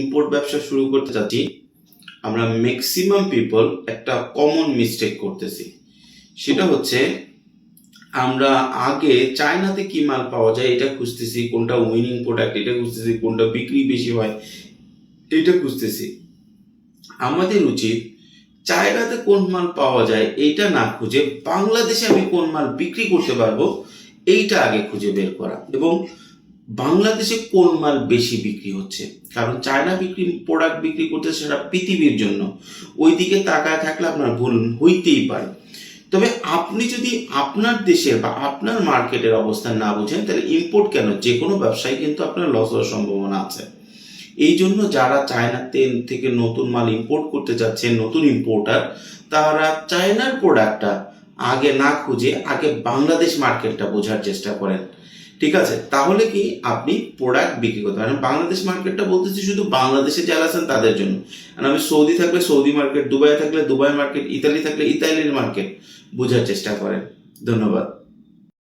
Import ব্যবসা শুরু করতে চাচ্ছি, আমরা ম্যাক্সিমাম পিপল একটা কমন মিস্টেক করতেছি। সেটা হচ্ছে, আমরা আগে চায়নাতে কি মাল পাওয়া যায় এটা খুঁজতেছি, কোনটা উইনিং প্রোডাক্ট এটা খুঁজতেছি, কোনটা বিক্রি বেশি হয়, এটা খুঁজতেছি। আমাদের উচিত চায়নাতে কোন মাল পাওয়া যায় এইটা না খুঁজে বাংলাদেশে আমি কোন মাল বিক্রি করতে পারব, এইটা আগে খুঁজে বের করা। এবং বাংলাদেশে কোন মাল বেশি বিক্রি হচ্ছে? কারণ চায়না বিক্রি প্রোডাক্ট বিক্রি করতে সেটা পৃথিবীর জন্য। ওই দিকে তাকায় থাকলে আপনার ভুল হইতেই পারে। তবে আপনি যদি আপনার দেশের বা আপনার মার্কেটের অবস্থান না বুঝেন, তাহলে ইম্পোর্ট কেন? যে কোনো ব্যবসায় কিন্তু আপনার লস হওয়ার সম্ভাবনা আছে। এই জন্য যারা চায়না তেল থেকে নতুন মাল ইম্পোর্ট করতে যাচ্ছেন নতুন ইম্পোর্টার তারা চায়নার প্রোডাক্টটা আগে না খুঁজে আগে বাংলাদেশ মার্কেটটা বোঝার চেষ্টা করেন। ঠিক আছে? তাহলে কি আপনি প্রোডাক্ট বিক্রি করতে পারেন। বাংলাদেশ মার্কেটটা বলতেছি শুধু বাংলাদেশে যারা আছেন তাদের জন্য। আর আমি সৌদি থাকলে সৌদি মার্কেট দুবাই থাকলে দুবাই মার্কেট ইতালি থাকলে ইতালির মার্কেট বোঝার চেষ্টা করেন। ধন্যবাদ।